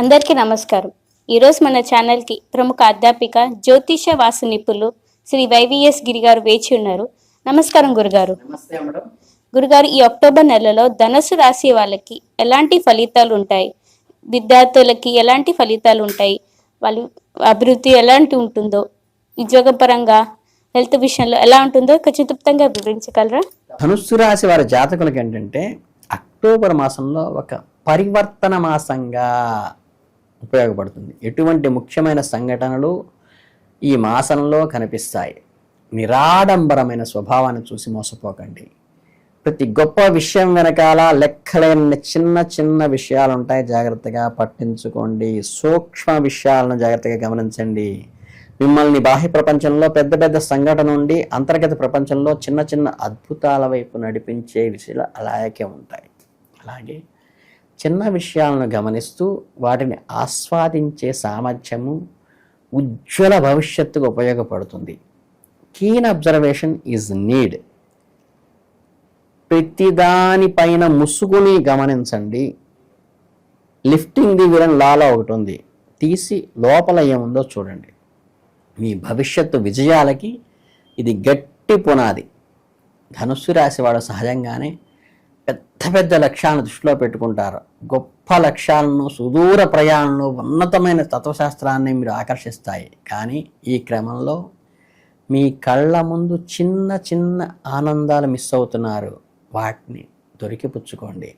అందరికీ నమస్కారం. ఈరోజు మన ఛానల్కి ప్రముఖ అధ్యాపిక జ్యోతిష వాస్తు నిపుణులు శ్రీ వైవిఎస్ గిరి గారు వేచి ఉన్నారు. నమస్కారం గురుగారు. గురుగారు ఈ అక్టోబర్ నెలలో ధనుసు రాశి వాళ్ళకి ఎలాంటి ఫలితాలు ఉంటాయి? విద్యార్థులకి ఎలాంటి ఫలితాలు ఉంటాయి? వాళ్ళ అభివృద్ధి ఎలాంటి ఉంటుందో? ఉద్యోగపరంగా హెల్త్ విషయంలో ఎలా ఉంటుందో ఖచ్చితంగా వివరించగలరా? ధనుస్సు రాశి వారి జాతకులకి ఏంటంటే అక్టోబర్ మాసంలో ఒక పరివర్తన మాసంగా ఉపయోగపడుతుంది. ఎటువంటి ముఖ్యమైన సంఘటనలు ఈ మాసంలో కనిపిస్తాయి? నిరాడంబరమైన స్వభావాన్ని చూసి మోసపోకండి. ప్రతి గొప్ప విషయం వెనకాల లెక్కలేని చిన్న చిన్న విషయాలు ఉంటాయి జాగ్రత్తగా పట్టించుకోండి. సూక్ష్మ విషయాలను జాగ్రత్తగా గమనించండి. మిమ్మల్ని బాహ్య ప్రపంచంలో పెద్ద పెద్ద సంఘటన నుండి అంతర్గత ప్రపంచంలో చిన్న చిన్న అద్భుతాల వైపు నడిపించే విషయాలు అలాగే ఉంటాయి. అలాగే చిన్న విషయాలను గమనిస్తూ వాటిని ఆస్వాదించే సామర్థ్యము ఉజ్వల భవిష్యత్తుకు ఉపయోగపడుతుంది. కీన్ అబ్జర్వేషన్ ఈజ్ నీడ్ ప్రతిదానిపైన ముసుగుని గమనించండి. లిఫ్టింగ్ ది విలన్ లాలో ఒకటి ఉంది. తీసి లోపల ఏముందో చూడండి. మీ భవిష్యత్తు విజయాలకి ఇది గట్టి పునాది. ధనుస్సు రాశి వాడు సహజంగానే పెద్ద పెద్ద లక్ష్యాలను దృష్టిలో పెట్టుకుంటారు. గొప్ప లక్ష్యాలను సుదూర ప్రయాణంలో ఉన్నతమైన తత్వశాస్త్రాన్ని మీరు ఆకర్షిస్తాయి. కానీ ఈ క్రమంలో మీ కళ్ళ ముందు చిన్న చిన్న ఆనందాలు మిస్ అవుతున్నారు. వాటిని దొరికిపుచ్చుకోండి.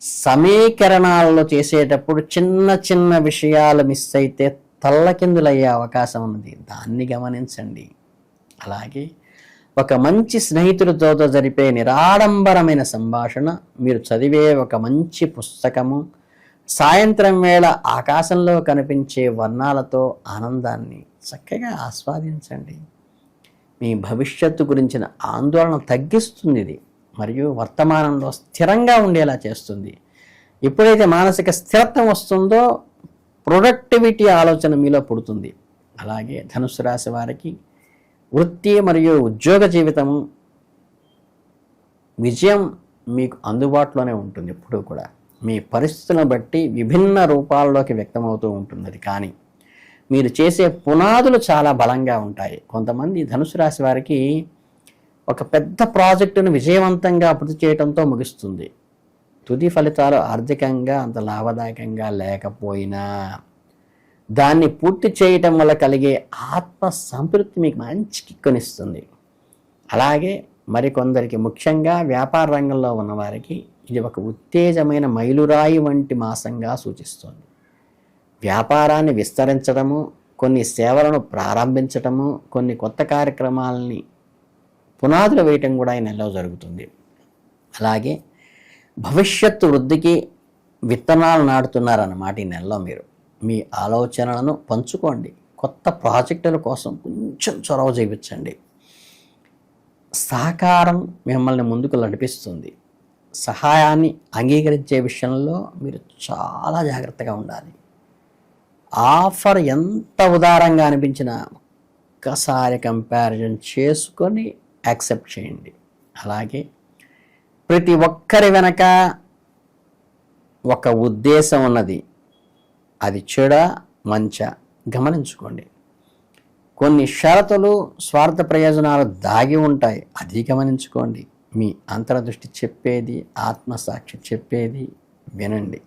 సమీకరణాలలో చేసేటప్పుడు చిన్న చిన్న విషయాలు మిస్ అయితే తల్లకిందులయ్యే అవకాశం ఉన్నది. దాన్ని గమనించండి. అలాగే ఒక మంచి స్నేహితులతో జరిపే నిరాడంబరమైన సంభాషణ. మీరు చదివే ఒక మంచి పుస్తకము. సాయంత్రం వేళ ఆకాశంలో కనిపించే వర్ణాలతో ఆనందాన్ని చక్కగా ఆస్వాదించండి. మీ భవిష్యత్తు గురించిన ఆందోళన తగ్గిస్తుంది ఇది. మరియు వర్తమానంలో స్థిరంగా ఉండేలా చేస్తుంది. ఎప్పుడైతే మానసిక స్థిరత్వం వస్తుందో ప్రొడక్టివిటీ ఆలోచన మీలో పుడుతుంది. అలాగే ధనుసు రాశి వారికి వృత్తి మరియు ఉద్యోగ జీవితం విజయం మీకు అందుబాటులోనే ఉంటుంది ఎప్పుడూ కూడా. మీ పరిస్థితులను బట్టి విభిన్న రూపాల్లోకి వ్యక్తమవుతూ ఉంటుంది కానీ మీరు చేసే పునాదులు చాలా బలంగా ఉంటాయి. కొంతమంది ధనుసు రాశి వారికి ఒక పెద్ద ప్రాజెక్టును విజయవంతంగా పూర్తి చేయడంతో ముగుస్తుంది. తుది ఫలితాలు ఆర్థికంగా అంత లాభదాయకంగా లేకపోయినా దాన్ని పూర్తి చేయటం వల్ల కలిగే ఆత్మ సంతృప్తి మీకు మంచి కిక్కునిస్తుంది అలాగే మరికొందరికి ముఖ్యంగా వ్యాపార రంగంలో ఉన్నవారికి ఇది ఒక ఉత్తేజమైన మైలురాయి వంటి మాసంగా సూచిస్తుంది. వ్యాపారాన్ని విస్తరించడము కొన్ని సేవలను ప్రారంభించటము కొన్ని కొత్త కార్యక్రమాలని పునాదులు వేయటం కూడా ఈ నెలలో జరుగుతుంది. అలాగే భవిష్యత్తు వృద్ధికి విత్తనాలు నాటుతున్నారన్నమాట ఈ నెలలో మీరు. మీ ఆలోచనలను పంచుకోండి. కొత్త ప్రాజెక్టుల కోసం కొంచెం చొరవ చేయించండి సహకారం మిమ్మల్ని ముందుకు నడిపిస్తుంది. సహాయాన్ని అంగీకరించే విషయంలో మీరు చాలా జాగ్రత్తగా ఉండాలి. ఆఫర్ ఎంత ఉదారంగా అనిపించినా ఒక్కసారి కంపారిజన్ చేసుకొని యాక్సెప్ట్ చేయండి. అలాగే ప్రతి ఒక్కరి వెనక ఒక ఉద్దేశం ఉన్నది. అది చెడ మంచ. గమనించుకోండి. కొన్ని షరతులు స్వార్థ ప్రయోజనాలు దాగి ఉంటాయి. అది గమనించుకోండి. మీ అంతర్దృష్టి చెప్పేది ఆత్మసాక్షి చెప్పేది వినండి.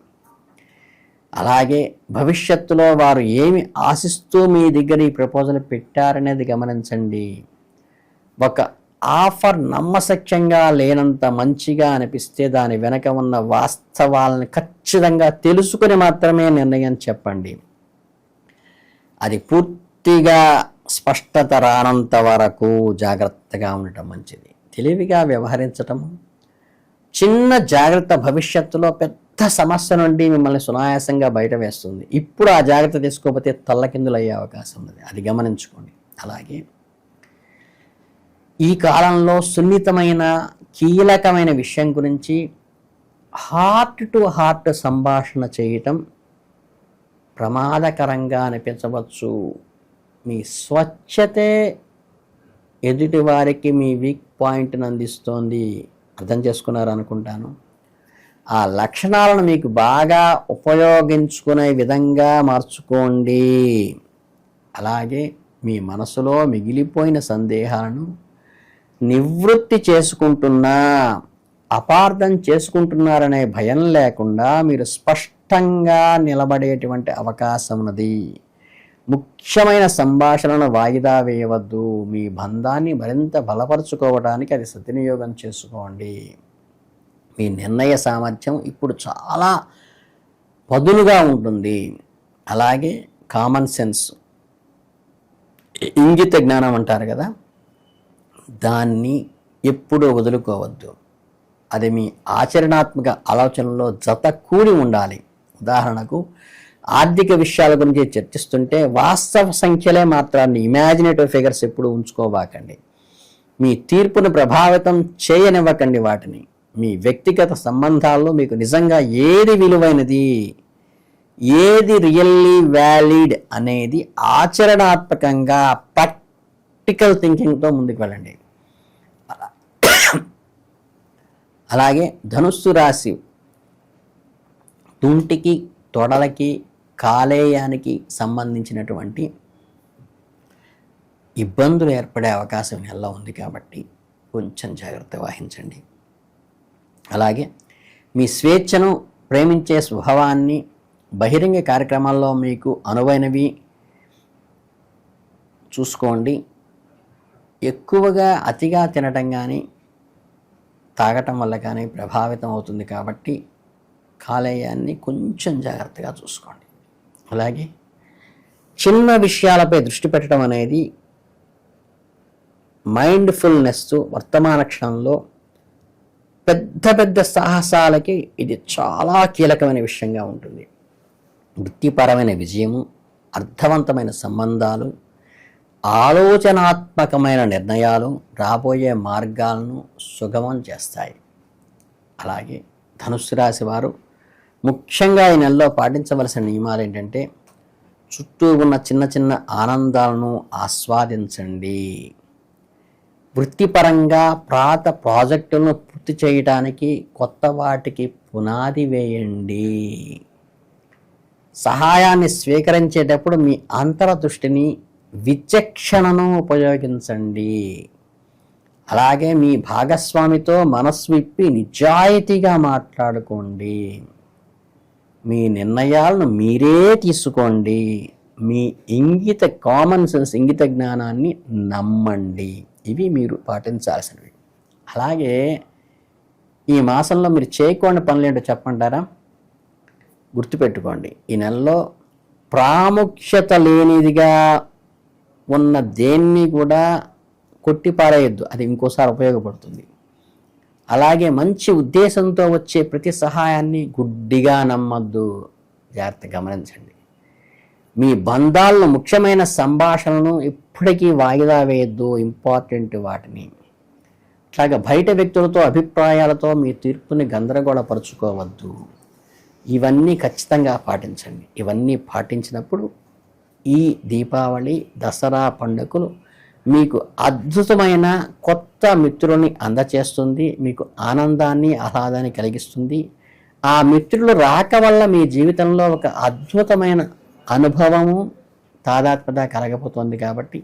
అలాగే భవిష్యత్తులో వారు ఏమి ఆశిస్తూ మీ దగ్గర ఈ ప్రపోజల్ పెట్టారనేది గమనించండి. ఒక ఆఫర్ నమ్మసక్యంగా లేనంత మంచిగా అనిపిస్తే దాని వెనక ఉన్న వాస్తవాలను ఖచ్చితంగా తెలుసుకుని మాత్రమే నిర్ణయం చెప్పండి. అది పూర్తిగా స్పష్టత రానంత వరకు జాగ్రత్తగా ఉండటం మంచిది. తెలివిగా వ్యవహరించటం. చిన్న జాగ్రత్త భవిష్యత్తులో పెద్ద సమస్య నుండి మిమ్మల్ని సునాయాసంగా బయట వేస్తుంది. ఇప్పుడు ఆ జాగ్రత్త తీసుకోకపోతే తల్లకిందులయ్యే అవకాశం ఉంది. అది గమనించుకోండి. అలాగే ఈ కాలంలో సున్నితమైన కీలకమైన విషయం గురించి హార్ట్ టు హార్ట్ సంభాషణ చేయటం ప్రమాదకరంగా అనిపించవచ్చు. మీ స్వచ్ఛతే ఎదుటి వారికి మీ వీక్ పాయింట్ని అందిస్తోంది. అర్థం చేసుకున్నారు అనుకుంటాను ఆ లక్షణాలను మీకు బాగా ఉపయోగించుకునే విధంగా మార్చుకోండి. అలాగే మీ మనసులో మిగిలిపోయిన సందేహాలను నివృత్తి చేసుకుంటున్నా అపార్థం చేసుకుంటున్నారనే భయం లేకుండా మీరు స్పష్టంగా నిలబడేటువంటి అవకాశం ఉన్నది. ముఖ్యమైన సంభాషణను వాయిదా వేయవద్దు. మీ బంధాన్ని మరింత బలపరుచుకోవడానికి అది సద్వినియోగం చేసుకోండి. మీ నిర్ణయ సామర్థ్యం ఇప్పుడు చాలా పదులుగా ఉంటుంది. అలాగే కామన్ సెన్స్ ఇంగిత జ్ఞానం అంటారు కదా? దాన్ని ఎప్పుడూ వదులుకోవద్దు. అది మీ ఆచరణాత్మక ఆలోచనలో జత కూడి ఉండాలి. ఉదాహరణకు ఆర్థిక విషయాల గురించి చర్చిస్తుంటే వాస్తవ సంఖ్యలే మాత్రాన్ని ఇమాజినేటివ్ ఫిగర్స్ ఎప్పుడు ఉంచుకోబాకండి మీ తీర్పును ప్రభావితం చేయనివ్వకండి వాటిని. మీ వ్యక్తిగత సంబంధాల్లో మీకు నిజంగా ఏది విలువైనది ఏది రియల్లీ వ్యాలిడ్ అనేది ఆచరణాత్మకంగా ప్రాక్టికల్ థింకింగ్తో ముందుకు వెళ్ళండి. అలాగే ధనుస్సు రాశి తుంటికి తొడలకి కాలేయానికి సంబంధించినటువంటి ఇబ్బందులు ఏర్పడే అవకాశం ఎలా ఉంది కాబట్టి కొంచెం జాగ్రత్త వహించండి. అలాగే మీ స్వేచ్ఛను ప్రేమించే స్వభావాన్ని బహిరంగ కార్యక్రమాల్లో మీకు అనువైనవి చూసుకోండి. ఎక్కువగా అతిగా తినటం కానీ తాగటం వల్ల కానీ ప్రభావితం అవుతుంది కాబట్టి కాలేయాన్ని కొంచెం జాగ్రత్తగా చూసుకోండి. అలాగే చిన్న విషయాలపై దృష్టి పెట్టడం అనేది మైండ్ఫుల్నెస్ వర్తమాన క్షణంలో పెద్ద పెద్ద సాహసాలకి ఇది చాలా కీలకమైన విషయంగా ఉంటుంది. వృత్తిపరమైన విజయము అర్థవంతమైన సంబంధాలు ఆలోచనాత్మకమైన నిర్ణయాలు రాబోయే మార్గాలను సుగమం చేస్తాయి. అలాగే ధనుస్సు రాశి వారు ముఖ్యంగా ఈ నెలలో పాటించవలసిన నియమాలు ఏంటంటే చుట్టూ ఉన్న చిన్న చిన్న ఆనందాలను ఆస్వాదించండి. వృత్తిపరంగా ప్రాత ప్రాజెక్టులను పూర్తి చేయడానికి కొత్త వాటికి పునాది వేయండి. సహాయాన్ని స్వీకరించేటప్పుడు మీ అంతరదృష్టిని విచక్షణను ఉపయోగించండి. అలాగే మీ భాగస్వామితో మనస్సు విప్పి నిజాయితీగా మాట్లాడుకోండి. మీ నిర్ణయాలను మీరే తీసుకోండి. మీ ఇంగిత కామన్ సెన్స్ ఇంగిత జ్ఞానాన్ని నమ్మండి. ఇవి మీరు పాటించాల్సినవి. అలాగే ఈ మాసంలో మీరు చేయకూడని పనులు ఏంటో చెప్పంటారా గుర్తుపెట్టుకోండి. ఈ నెలలో ప్రాముఖ్యత లేనిదిగా ఉన్న దేన్ని కూడా కొట్టిపారేయద్దు. అది ఇంకోసారి ఉపయోగపడుతుంది. అలాగే మంచి ఉద్దేశంతో వచ్చే ప్రతి సహాయాన్ని గుడ్డిగా నమ్మద్దు. జాగ్రత్త గమనించండి. మీ బంధాలను ముఖ్యమైన సంభాషణను ఇప్పటికీ వాయిదా వేయద్దు. ఇంపార్టెంట్ వాటిని. అట్లాగే బయట వ్యక్తులతో అభిప్రాయాలతో మీ తీర్పుని గందరగోళపరుచుకోవద్దు. ఇవన్నీ ఖచ్చితంగా పాటించండి. ఇవన్నీ పాటించినప్పుడు ఈ దీపావళి దసరా పండుగలు మీకు అద్భుతమైన కొత్త మిత్రుల్ని అందచేస్తుంది మీకు ఆనందాన్ని ఆహ్లాదాన్ని కలిగిస్తుంది. ఆ మిత్రులు రాక వల్ల మీ జీవితంలో ఒక అద్భుతమైన అనుభవము తాదాత్మత కలగబోతోంది కాబట్టి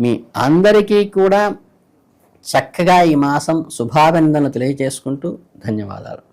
మీ అందరికీ కూడా చక్కగా ఈ మాసం శుభాభినందనలు తెలియజేసుకుంటూ ధన్యవాదాలు.